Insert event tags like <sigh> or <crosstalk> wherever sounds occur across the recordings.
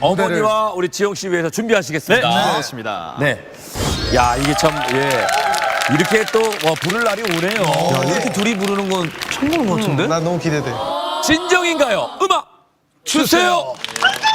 어머니와 우리 지영 씨 위해서 준비하시겠습니다. 준비하겠습니다. 네. 야, 이게 참, 예. 이렇게 또 와, 부를 날이 오네요. 야, 이렇게 둘이 부르는 건 처음 보는 것 같은데? 나 너무 기대돼. 진정인가요? 음악 주세요. 찬또가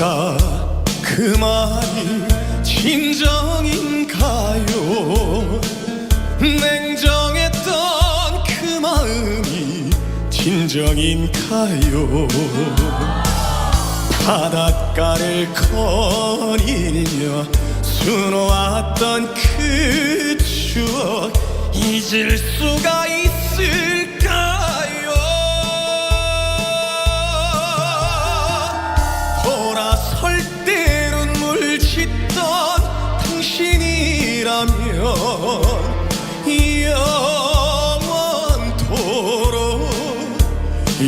없다 그 말이 진정인가요? 냉정했던 그 마음이 진정인가요? 바닷가를 거닐며 수놓았던 그 추억 잊을 수가 있을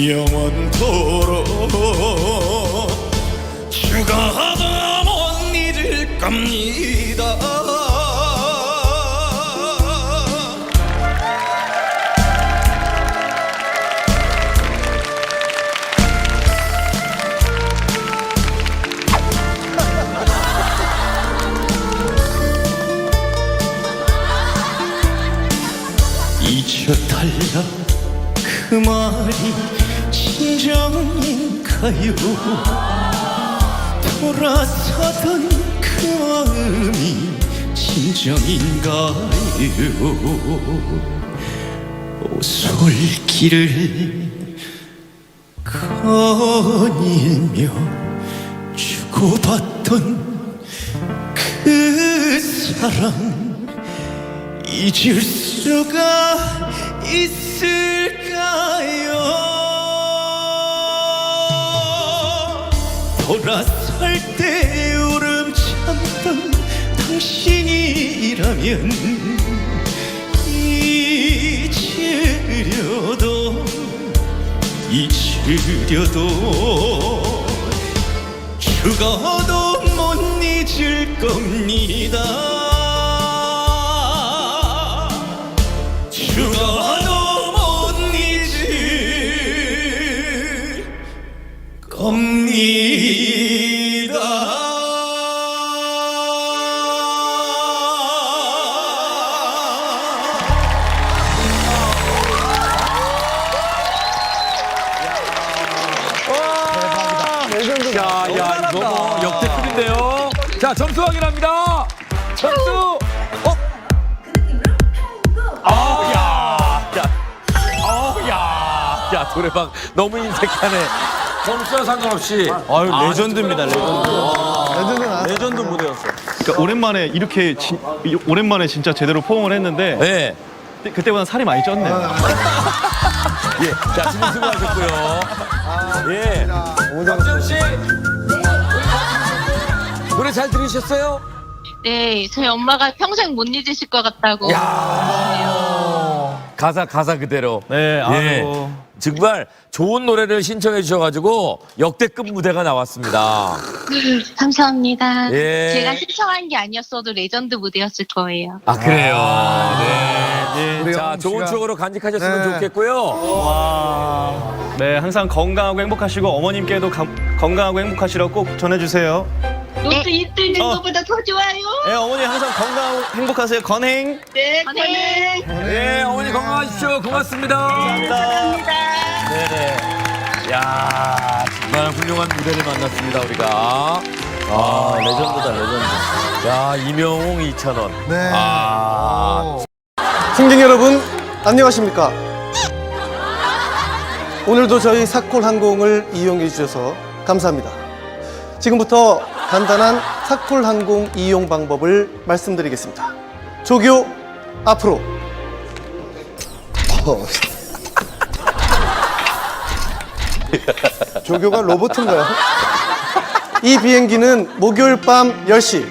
영원토록 죽어도 못 잊을 겁니다. 잊혀달라 그 말이 진정인가요. 돌아서던 그 마음이 진정인가요. 오솔길을 거닐며 주고받던 그 사랑 잊을 수가 있을 돌아설 때 울음 참던 당신이라면 잊으려도 잊으려도 죽어도 못 잊을 겁니다. 야, 야, 이거 뭐 역대급인데요. 자, 점수 확인합니다. 점수. 어? 아, 야, 야, 어, 야, 야, 노래방 너무 인색하네. 점수와 상관없이. 아유, 레전드입니다, 레전드. 레전드나. 레전드 무대였어요. 그러니까 오랜만에 이렇게 진- 이- 오랜만에 진짜 제대로 포옹을 했는데 네. 그때- 그때보다 살이 많이 쪘네 요. <laughs> 예, 자, 수고 수고하셨고요. 예. 박지현 씨. 노래 잘 들으셨어요? 네, 저희 엄마가 평생 못 잊으실 것 같다고. 가사 가사 그대로. 네, 아유. 예. 정말 좋은 노래를 신청해 주셔가지고 역대급 무대가 나왔습니다. <laughs> 감사합니다. 예. 제가 신청한 게 아니었어도 레전드 무대였을 거예요. 아 그래요. 네. 우리 자 영웅 좋은 씨가- 추억으로 간직하셨으면 네. 좋겠고요. 네, 항상 건강하고 행복하시고 어머님께도 감- 건강하고 행복하시라고 꼭 전해주세요. 로또 이 뜨는 어. 것보다 더 좋아요. 네, 어머니 항상 건강하고 행복하세요. 건행. 네, 네. 네 어머니 건강하십시오. 고맙습니다. 감사합니다. 네네. 야 정말 훌륭한 무대를 만났습니다 우리가. 아 레전드다 레전드. 야 이명웅 2천 원. 네. 아 승객 여러분 안녕하십니까 오늘도 저희 사콜 항공을 이용해 주셔서 감사합니다 지금부터 간단한 사콜 항공 이용 방법을 말씀드리겠습니다 조교 앞으로 <laughs> 조교가 로봇인가요? <laughs> 이 비행기는 목요일 밤 10시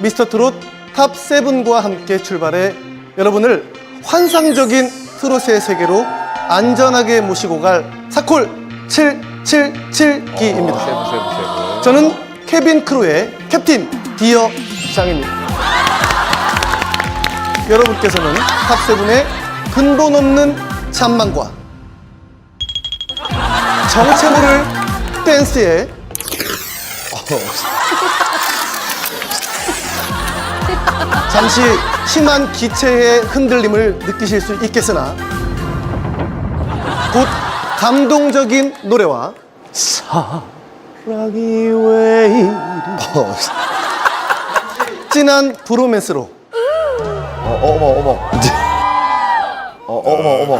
미스터 트롯 탑 세븐과 함께 출발해 여러분을 환상적인 트롯의 세계로 안전하게 모시고 갈 사콜 777기입니다. 저는 케빈 크루의 캡틴 디어 장입니다. 여러분께서는 탑 세븐의 근본 없는 잔망과 정체 모를 댄스에 잠시 심한 기체의 흔들림을 느끼실 수 있겠으나 곧 감동적인 노래와 사 랑이 왜 이리 진한 브로맨스로 어, 어머, 어머. 어, 어머, 어머.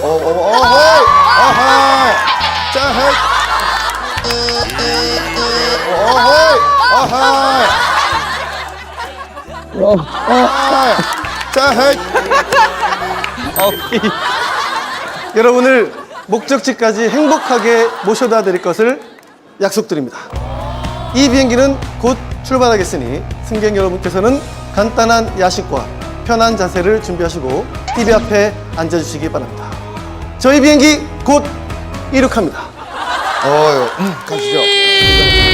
어, 어머! 자, 헤이! 어허이! 아하! 아하! 자, 헤이! 여러분을 목적지까지 행복하게 모셔다 드릴 것을 약속드립니다. 이 비행기는 곧 출발하겠으니 승객 여러분께서는 간단한 야식과 편한 자세를 준비하시고 TV 앞에 앉아주시기 바랍니다. 저희 비행기 곧 이륙합니다. 어유, 가시죠.